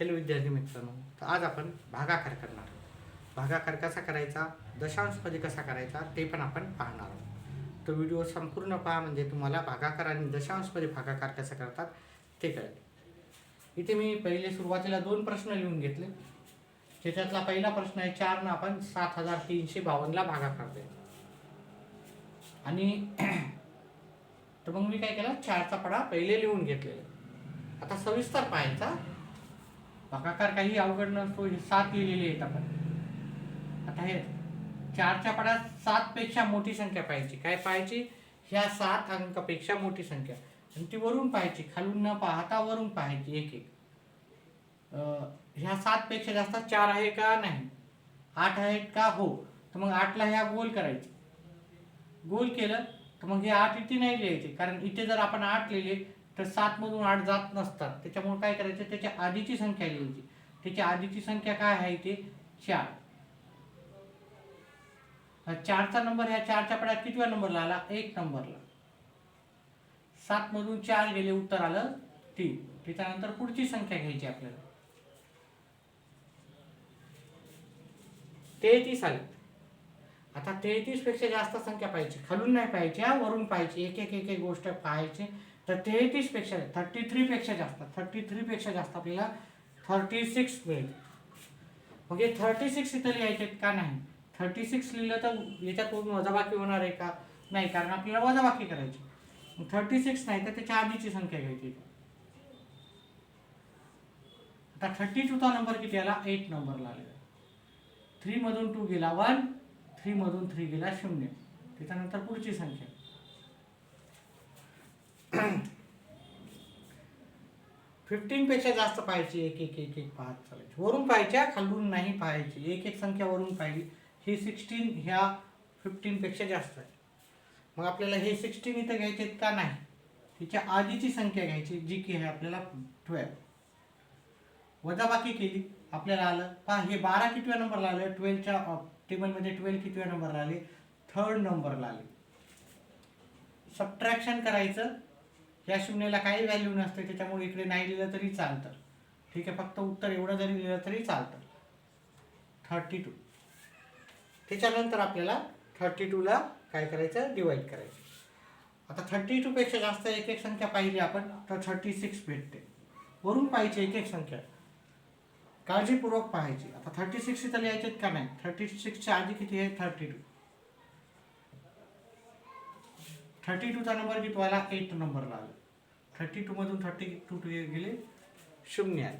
Hello विद्यार्थी मित्रांनो. तर आज आपण भागाकार करणार आहोत. भागाकार कसा करायचा? दशांशमध्ये कसा करायचा? ते पण आपण पाहणार आहोत. तो व्हिडिओ संपूर्ण पहा म्हणजे तुम्हाला भागाकार आणि दशांशमध्ये भागाकार कसा करतात ते कळेल. इथे मी पहिले सुरुवातीला दोन प्रश्न लिहून घेतले. त्याच्यातला पहिला प्रश्न आहे चारनं आपण सात हजार तीनशे बावन्नला भागाकार दे आणि तर मग मी काय केलं? चारचा पडा पहिले लिहून घेतलेला. आता सविस्तर पाहायचा. भागाकार काही अवघड नसतो हे सात लिहिलेले आहेत आपण. आता हे चारच्या पडात सात पेक्षा मोठी संख्या पाहायची. काय पाहायची? ह्या सात अंकापेक्षा मोठी संख्या. आणि ती वरून पाहायची. खालून न पाहता वरून पाहायची एक एक. ह्या सात पेक्षा जास्त चार आहे का? नाही. आठ आहेत का? हो. तर मग आठला ह्या गोल करायचे. गोल केलं तर मग हे आठ इथे नाही लिहायचे. कारण इथे जर आपण आठ लिहिले तर सात मधून आठ जात नसतात. त्याच्यामुळे काय करायचं? त्याच्या आधीची संख्या लिहायची त्याच्या आधीची संख्या काय आहे ते चार. चारचा नंबर ह्या चारच्या पड्यात कितव्या नंबरला आला? एक नंबरला. सात मधून चार गेले उत्तर आलं तीन. त्याच्यानंतर पुढची संख्या घ्यायची आपल्याला. तेहतीस आले. आता तेहतीसपेक्षा जास्त संख्या पाहिजे खालून नाही पाहिजे वरून पाहिजे एक एक एक एक गोष्ट पाहायची. तर तेहतीसपेक्षा थर्टी थ्री पेक्षा जास्त थर्टी थ्री पेक्षा जास्त आपल्याला थर्टी सिक्स मिळेल. मग हे थर्टी सिक्स इथं लिहायचे का नाही? थर्टी सिक्स लिहिलं तर याच्यातून वजाबाकी होणार आहे का? नाही कारण आपल्याला वजाबाकी करायची. थर्टी सिक्स नाही तर त्याच्या आधीची संख्या घ्यायची. आता थर्टी टूचा नंबर किती आला? एट नंबरला आलेला थ्रीमधून टू गेला वन थ्रीमधून थ्री गेला शून्य. त्याच्यानंतर पुढची संख्या. फिफ्टीन पेक्षा जास्त पाहायची एक एक एक एक पाहत चालायची. वरून पाहायच्या खालून नाही पाहायची. एक एक संख्या वरून पाहिली. ही सिक्स्टीन ह्या फिफ्टीन पेक्षा जास्त आहे. मग आपल्याला हे सिक्स्टीन इथं घ्यायचे का नाही? तिच्या आधीची संख्या घ्यायची जी की आहे आपल्याला ट्वेल्व वजाबाकी केली आपल्याला आलं पहा हे बारा कितव्या नंबरला आलं? ट्वेल्वच्या टेबलमध्ये ट्वेल्व कितव्या नंबरला आले? थर्ड नंबरला आले. सबट्रॅक्शन करायचं या शून्याला काही व्हॅल्यू नसते त्याच्यामुळे इकडे नाही लिहिलं तरी चालतं. ठीक आहे फक्त उत्तर एवढं जरी लिहिलं तरी चालतं. थर्टी टू त्याच्यानंतर आपल्याला थर्टी टूला काय करायचं? डिवाईड करायचं. आता थर्टी टूपेक्षा जास्त एक एक संख्या पाहिली आपण तर थर्टी सिक्स भेटते. वरून पाहिजे एक एक संख्या. काळजीपूर्वक पाहायची. आता थर्टी सिक्स इथं लिहायचे का नाही? थर्टी सिक्सच्या आधी किती आहे? थर्टी टू थर्टी टूचा नंबर किती आला? एट नंबरला आला. थर्टी टूमधून थर्टी टू टू गेले शून्य आले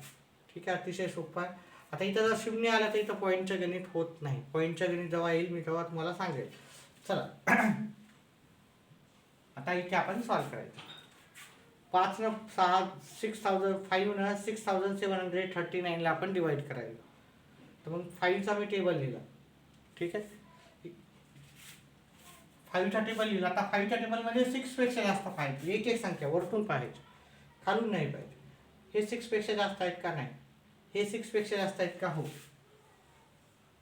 ठीक आहे? अतिशय सोपं आहे. आता इथं जर शून्य आलं तर इथं पॉईंटचं गणित होत नाही. पॉईंटचं गणित जेव्हा येईल मी तेव्हा तुम्हाला सांगेल. चला. आता इथे आपण सॉल्व करायचं. पाच न सहा सिक्स थाउजंड फाईव्ह न six thousand seven hundred thirty नाईनला आपण डिवाईड करायचं. तर मग फाईव्हचा मी टेबल लिहिला. ठीक आहे? फाईव्हच्या टेबल येईल. आता फाईव्हच्या टेबलमध्ये सिक्सपेक्षा जास्त फाईव्ह एक एक संख्या वरतून पाहायची. खालून नाही पाहिजे हे सिक्सपेक्षा जास्त आहेत का नाही? हे सिक्सपेक्षा जास्त आहेत का हो?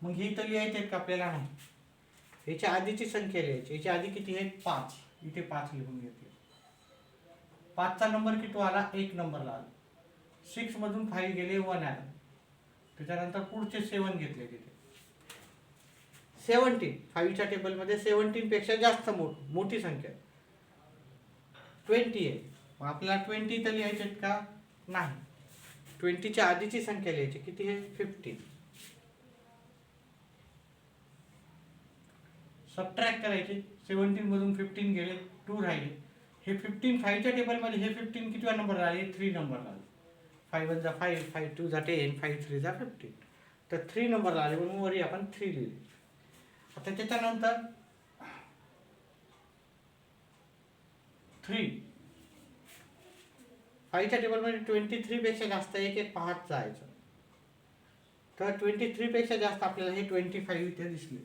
मग ही तर लिहायची आहेत का? आपल्याला नाही. याच्या आधीची संख्या लिहायची. याच्या आधी किती आहेत? पाच. इथे पाच लिहून घेते. पाचचा नंबर किती आला? एक नंबरला आला. सिक्समधून फाईव्ह गेले वन आलं. त्याच्यानंतर पुढचे सेवन घेतले तिथे. सेवन्टीन फाईव्हच्या टेबलमध्ये सेवन्टीन पेक्षा जास्त मोठ मोठी संख्या. ट्वेंटी आहे. मग आपल्याला ट्वेंटी तर लिहायचे आहेत का? नाही. ट्वेंटीच्या आधीची संख्या लिहायची. किती आहे? फिफ्टीन. सबट्रॅक्ट करायचे. सेवन्टीन मधून फिफ्टीन गेले टू राहिले. हे फिफ्टीन फाईव्हच्या टेबलमध्ये हे फिफ्टीन कितव्या नंबरला आले? थ्री नंबरला आले. फाईव्ह वन जा फाईव्ह फाईव्ह टू जा टेन फाईव्ह थ्री जा फिफ्टीन तर थ्री नंबरला आले म्हणून वरी आपण थ्री लिहिले. आता त्याच्यानंतर थ्री फाईव्हच्या टेबलमध्ये ट्वेंटी थ्रीपेक्षा जास्त एक एक पाहत जायचं. तर ट्वेंटी थ्रीपेक्षा जास्त आपल्याला हे ट्वेंटी फाईव्ह इथे दिसले.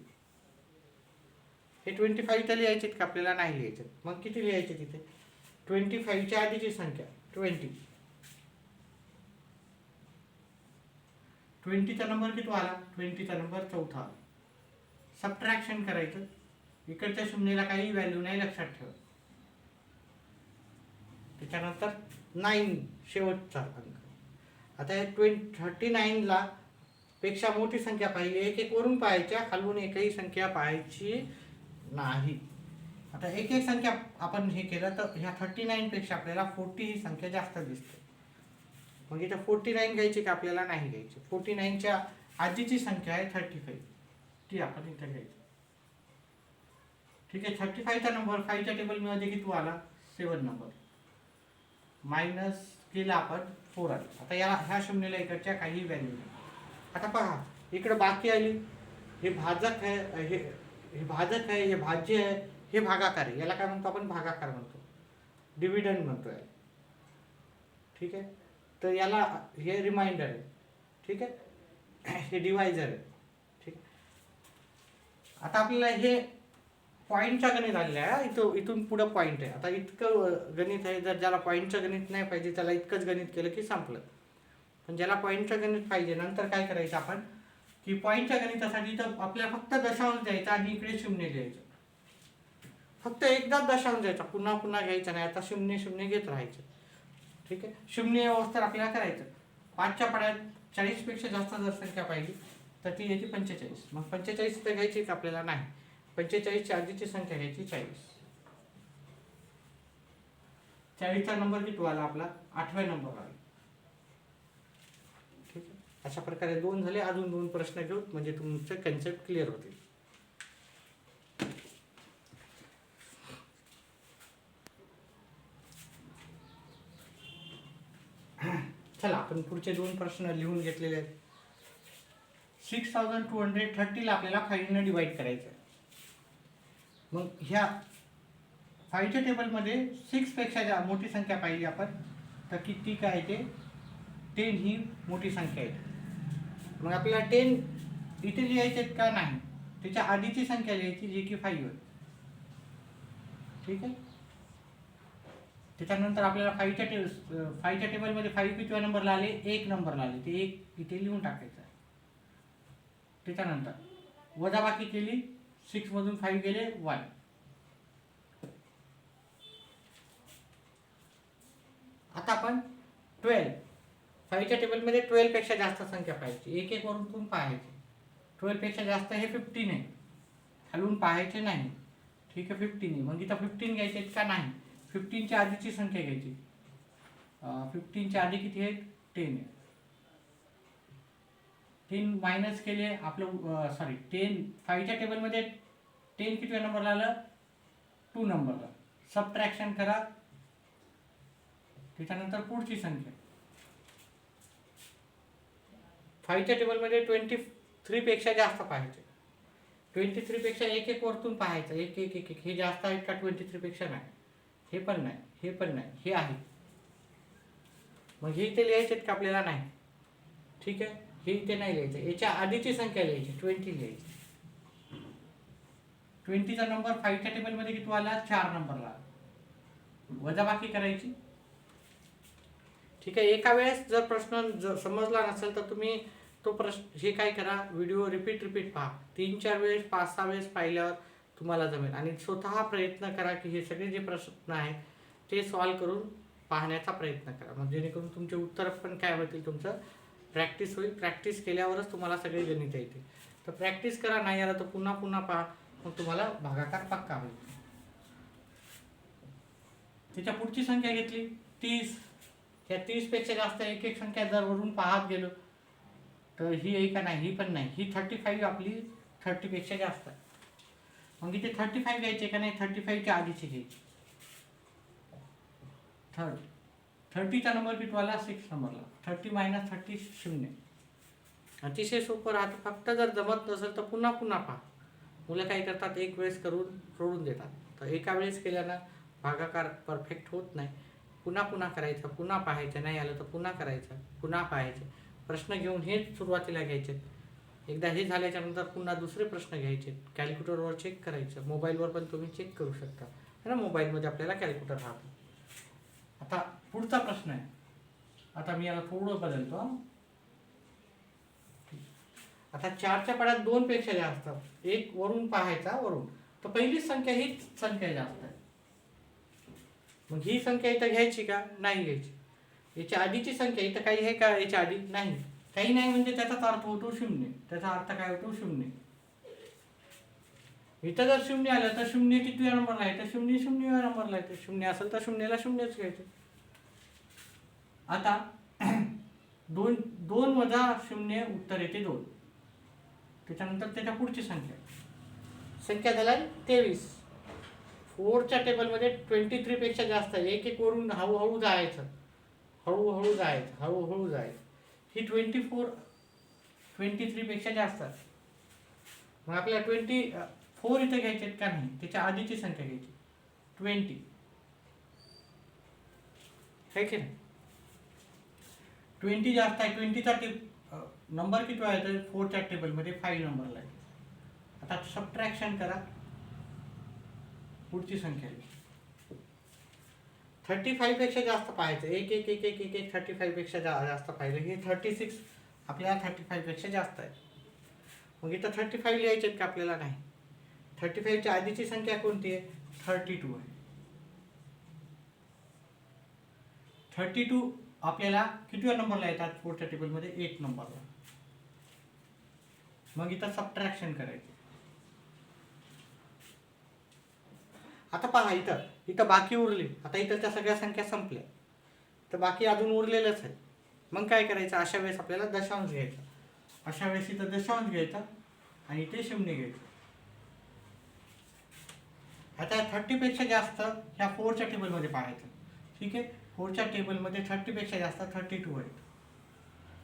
हे ट्वेंटी फाईव्ह तर लिहायचे का? आपल्याला नाही लिहायचे मग किती लिहायचे तिथे ट्वेंटी फाईव्हच्या आधीची संख्या ट्वेंटी ट्वेंटीचा नंबर किती आला? ट्वेंटीचा नंबर चौथा. आला सबट्रॅक्शन करायचं. इकडच्या शून्यला काही व्हॅल्यू नाही लक्षात ठेव. त्याच्यानंतर नाईन शेवटचा अंक. आता या ट्वेंटी थर्टी नाईनला पेक्षा मोठी संख्या पाहिली. एक एक वरून पाहायच्या. खालून एकही संख्या पाहायची नाही. आता एक एक संख्या आपण हे केलं तर ह्या थर्टी नाईनपेक्षा आपल्याला फोर्टी ही संख्या जास्त दिसते. मग इथं फोर्टी नाईन घ्यायची का? आपल्याला नाही घ्यायची. फोर्टी नाईनच्या आधीची संख्या आहे थर्टी फाईव्ह ती आपण इथं घ्यायची. ठीक आहे थर्टी फाईव्हचा नंबर फायच्या टेबलमध्ये किती आला सेवन नंबर मायनस केला आपण फोर आला. आता याला ह्या शून्यला इकडच्या काही व्हॅल्यू नाही. आता पहा इकडं बाकी आली. हे भाजक आहे हे हे भाजक आहे हे भाज्य आहे हे भागाकार आहे. याला काय म्हणतो आपण? भागाकार म्हणतो. डिव्हिडंड म्हणतो याला. ठीक आहे? तर याला हे रिमाइंडर आहे. ठीक आहे? हे डिवायझर आहे. आता आपल्याला हे पॉईंटच्या गणित आलेलं आहे इथं इथून पुढं पॉईंट आहे. आता इतकं गणित आहे जर ज्याला पॉईंटचं गणित नाही पाहिजे त्याला इतकंच गणित केलं की संपलं. पण ज्याला पॉईंटचं गणित पाहिजे नंतर काय करायचं आपण? की पॉईंटच्या गणितासाठी तर आपल्याला फक्त दशांश द्यायचा आणि इकडे शून्य द्यायचं. फक्त एकदाच दशांश द्यायचा. पुन्हा पुन्हा घ्यायचा नाही. आता शून्य शून्य घेत राहायचं. ठीक आहे? शून्य व्यवस्था आपल्याला करायचं. पाचच्या पड्यात चाळीसपेक्षा जास्त जर संख्या पाहिली तर ती याची पंचेचाळीस. मग पंचेचाळीस तर घ्यायची का आपल्याला नाही. पंचेचाळीसच्या आधीची संख्या घ्यायची चाळीस. चाळीसचा नंबर किती आला आपला? आठव्या नंबर आला. ठीक आहे? अशा प्रकारे दोन झाले. अजून दोन प्रश्न घेऊ. म्हणजे तुमचे कन्सेप्ट क्लिअर होतील. चला आपण पुढचे दोन प्रश्न लिहून घेतलेले आहेत. सिक्स थाउजंड टू हंड्रेड थर्टीला आपल्याला फाईव्हनं डिवाईड करायचं मग ह्या फाईव्हच्या टेबलमध्ये सिक्सपेक्षा ज्या मोठी संख्या पाहिजे आपण तर किती काय ते? टेन ही मोठी संख्या आहे. मग आपल्याला टेन इथे लिहायचे आहेत का नाही? त्याच्या आधीची संख्या लिहायची जी की फाईव्ह आहे. ठीक आहे? त्याच्यानंतर आपल्याला फाईव्हच्या टेबल फाईव्हच्या टेबलमध्ये फाईव्ह कितव्या नंबरला आले? एक नंबरला आले. ते एक इथे लिहून टाकायचं. त्याच्यानंतर. वजाबाकी केली सिक्समधून फाईव्ह गेले वन आता आपण ट्वेल्व फाईव्हच्या टेबलमध्ये ट्वेल्वपेक्षा जास्त संख्या पाहायची. एक एक वरून तुम्ही पाहायची? ट्वेल्वपेक्षा जास्त हे फिफ्टीन आहे. खालून पाहायचे नाही. ठीक आहे फिफ्टीन आहे. मग इथं फिफ्टीन घ्यायचे आहेत का नाही? फिफ्टीनच्या आधीची संख्या घ्यायची. फिफ्टीनच्या आधी किती आहे टेन आहे. टेन मायनस केले आपलं सॉरी टेन फाईव्हच्या टेबलमध्ये टेन कितव्या नंबरला आलं? टू नंबरला सबट्रॅक्शन करा. त्याच्यानंतर पुढची संख्या. फाईव्हच्या टेबलमध्ये ट्वेंटी थ्रीपेक्षा जास्त पाहायचे. ट्वेंटी थ्रीपेक्षा एक एक वरतून पाहायचं. एक एक एक एक. हे जास्त आहेत का ट्वेंटी थ्रीपेक्षा नाही? हे पण नाही. हे पण नाही. हे आहे. मग हे इथे लिहायचे आहेत का आपल्याला नाही? ठीक आहे? हे इथे नाही लिहायचं. याच्या आधीची संख्या लिहायची. ट्वेंटी लिहायची. ट्वेंटीचा नंबर फाईव्हच्या टेबलमध्ये किती आला? चार नंबरला वजाबाकी करायची. ठीक आहे. एका वेळेस जर प्रश्न जर समजला नसेल तर तुम्ही तो प्रश्न हे काय करा? व्हिडिओ रिपीट रिपीट पहा. तीन चार वेळेस पाच सहा वेळेस पाहिल्यावर तुम्हाला जमेल. आणि स्वतः प्रयत्न करा की हे सगळे जे प्रश्न आहेत ते सॉल्व करून पाहण्याचा प्रयत्न करा. मग जेणेकरून तुमचे उत्तर पण काय होतील तुमचं? प्रॅक्टिस होईल. प्रॅक्टिस केल्यावरच तुम्हाला सगळे गणित येतील तर प्रॅक्टिस करा. नाही आला तर पुन्हा पुन्हा पहा. मग तुम्हाला भागाकार पक्का होईल. त्याच्या पुढची संख्या घेतली. तीस. त्या तीसपेक्षा जास्त एक एक संख्या जर वरून पाहत गेलो तर ही आहे का नाही? ही पण नाही. ही थर्टी फाईव्ह आपली थर्टीपेक्षा जास्त आहे. मग इथे थर्टी फाईव्ह घ्यायचे का नाही? थर्टी फाईव्हच्या आधीची घ्यायची. थर्ड थर्टीचा नंबर कितवाला सिक्स नंबरला. थर्टी मायनस थर्टी शून्य. अतिशय सोपं राहतं. फक्त जर जमत नसेल तर पुन्हा पुन्हा पहा. मुलं काय करतात? एक वेळेस करून सोडून देतात. तर एका वेळेस केल्यानं भागाकार परफेक्ट होत नाही. पुन्हा पुन्हा करायचं पुन्हा पाहायचं नाही आलं तर पुन्हा करायचं पुन्हा पाहायचं. प्रश्न घेऊन हेच सुरुवातीला घ्यायचे. एकदा हे झाल्याच्यानंतर पुन्हा दुसरे प्रश्न घ्यायचे. कॅल्क्युलेटरवर चेक करायचं. मोबाईलवर पण तुम्ही चेक करू शकता. है ना? मोबाईलमध्ये आपल्याला कॅल्क्युलेटर राहतो. आता पुढचा प्रश्न आहे. आता मी याला थोडं बदलतो आता चारच्या पाड्यात दोन पेक्षा जास्त. एक वरून पाहायचा वरून. तर पहिलीच संख्या हीच संख्या जास्त आहे. मग ही संख्या इथं घ्यायची का? नाही घ्यायची. याच्या आधीची संख्या इथं काही आहे का? याच्या आधी नाही. काही नाही म्हणजे त्याचाच अर्थ होतो शून्य. त्याचा अर्थ काय होतो? शून्य. इथं जर शून्य आलं तर शून्य किती नंबरला आहे? तर शून्य शून्य नंबरला आहे. शून्य असेल तर शून्याला शून्यच घ्यायचं. आता दोन दोन वजा शून्य उत्तर येते दोन. त्याच्यानंतर त्याच्या पुढची संख्या. संख्या झाला तेवीस. फोरच्या टेबलमध्ये ट्वेंटी थ्रीपेक्षा जास्त एक एक वरून हळूहळू जायचं. हळूहळू जायचं हळूहळू जायचं. ही ट्वेंटी फोर ट्वेंटी थ्रीपेक्षा जास्त मग आपल्याला ट्वेंटी फोर इथं घ्यायचे आहेत का नाही? त्याच्या आधीची संख्या घ्यायची. ट्वेंटी. आहे की नाही? ट्वेंटी जास्त आहे ट्वेंटीचा टेब नंबर किती आहे तर फोरच्या टेबलमध्ये फाईव्ह नंबरला आहे. आता सबट्रॅक्शन करा. पुढची संख्या थर्टी फाईव्हपेक्षा जास्त पाहायचं. एक एक एक एक एक एक थर्टी फाईव्हपेक्षा जा जास्त पाहिजे हे थर्टी सिक्स आपल्याला थर्टी फाईव्हपेक्षा जास्त आहे. मग इथं थर्टी फाईव्ह लिहायचे आहेत का आपल्याला नाही? थर्टी फाईव्हच्या आधीची संख्या कोणती आहे? थर्टी टू आहे. थर्टी टू आपल्याला कितव्या नंबरला येतात? फोरच्या टेबलमध्ये एक नंबरला. मग इथं सबट्रॅक्शन करायचं. आता पहा इथं. इथं बाकी उरली. आता इथं त्या सगळ्या संख्या संपल्या. तर बाकी अजून उरलेलंच आहे. मग काय करायचं? अशा वेळेस आपल्याला दशांश घ्यायचा. अशा वेळेस इथं दशांश घ्यायचा आणि इथे शून्य घ्यायचं. आता थर्टीपेक्षा जास्त ह्या फोरच्या टेबलमध्ये पाहायचं. ठीक आहे? पुढच्या टेबलमध्ये थर्टीपेक्षा जास्त थर्टी टू आहेत.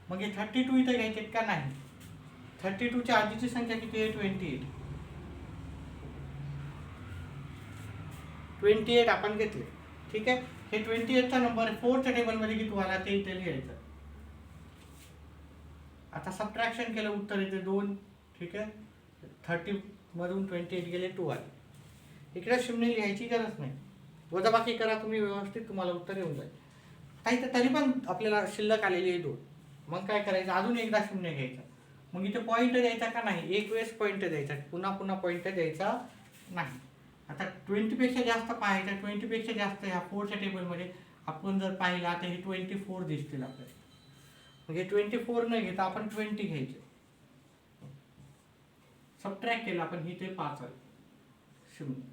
मग हे थर्टी टू इथं घ्यायचे आहेत का नाही? थर्टी टूच्या आधीची संख्या किती आहे? ट्वेंटी एट ट्वेंटी एट आपण घेतले. ठीक आहे? हे ट्वेंटी एटचा नंबर फोरच्या टेबलमध्ये किती आला ते इथे लिहायचं. आता सबट्रॅक्शन केलं उत्तर येते दोन. ठीक आहे? थर्टी मधून ट्वेंटी एट गेले टू आले. इकडे शून्य लिहायची गरज नाही. वजाबाकी करा तुम्ही व्यवस्थित तुम्हाला उत्तर येऊन जाईल. काही तर तरी पण आपल्याला शिल्लक आलेली आहे दोन. मग काय करायचं? अजून एकदा शून्य घ्यायचं. मग इथे पॉईंट द्यायचा का नाही? एक वेळेस पॉईंट द्यायचा. पुन्हा पुन्हा पॉईंट द्यायचा नाही. आता ट्वेंटीपेक्षा जास्त पाहायचं. ट्वेंटीपेक्षा जास्त ह्या फोरच्या टेबलमध्ये आपण जर पाहिलं तर हे ट्वेंटी फोर दिसतील आपल्याला. म्हणजे ट्वेंटी फोर न घेता आपण ट्वेंटी घ्यायचे. सबट्रॅक्ट केलं आपण ही ते पाच आहे. शून्य.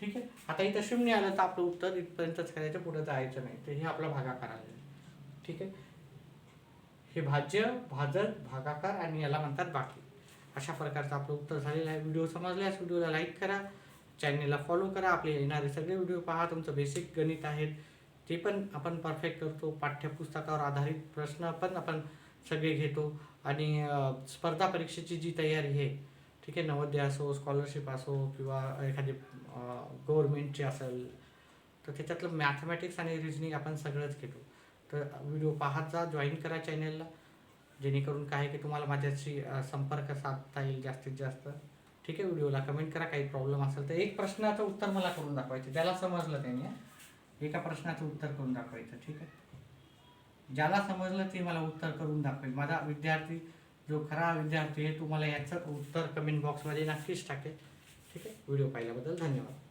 ठीक आहे? आता इथं शून्य आलं तर आपलं उत्तर इथपर्यंतच करायचं पुढे जायचं नाही. तर हे आपला भागाकार आलेला ठीक आहे? हे भाज्य भाजक भागाकार आणि याला म्हणतात बाकी. अशा प्रकारचं आपलं उत्तर झालेलं आहे. व्हिडिओ समजल्यास व्हिडिओला लाईक करा. चॅनलला फॉलो करा. आपले येणारे सगळे व्हिडिओ पहा. तुमचं बेसिक गणित आहेत ते पण आपण परफेक्ट करतो. पाठ्यपुस्तकावर आधारित प्रश्न पण आपण सगळे घेतो. आणि स्पर्धा परीक्षेची जी तयारी आहे ठीक आहे नवोदय असो स्कॉलरशिप असो किंवा एखादी गव्हर्मेंटची असेल तर त्याच्यातलं मॅथमॅटिक्स आणि रिजनिंग आपण सगळंच घेतो. तर व्हिडिओ पाहत जा जॉईन करा चॅनेलला जेणेकरून काय आहे की तुम्हाला माझ्याशी संपर्क साधता येईल जास्तीत जास्त. ठीक आहे व्हिडिओला कमेंट करा काही प्रॉब्लेम असेल तर एक प्रश्नाचं उत्तर मला करून दाखवायचं. ज्याला समजलं त्याने एका प्रश्नाचं उत्तर करून दाखवायचं ठीक आहे. ज्याला समजलं ते मला उत्तर करून दाखवेल. माझा विद्यार्थी जो खरा विद्यार्थी आहे तुम्हाला याचं उत्तर कमेंट बॉक्समध्ये नक्कीच टाकेल. ठीक आहे? व्हिडिओ पाहिल्याबद्दल धन्यवाद.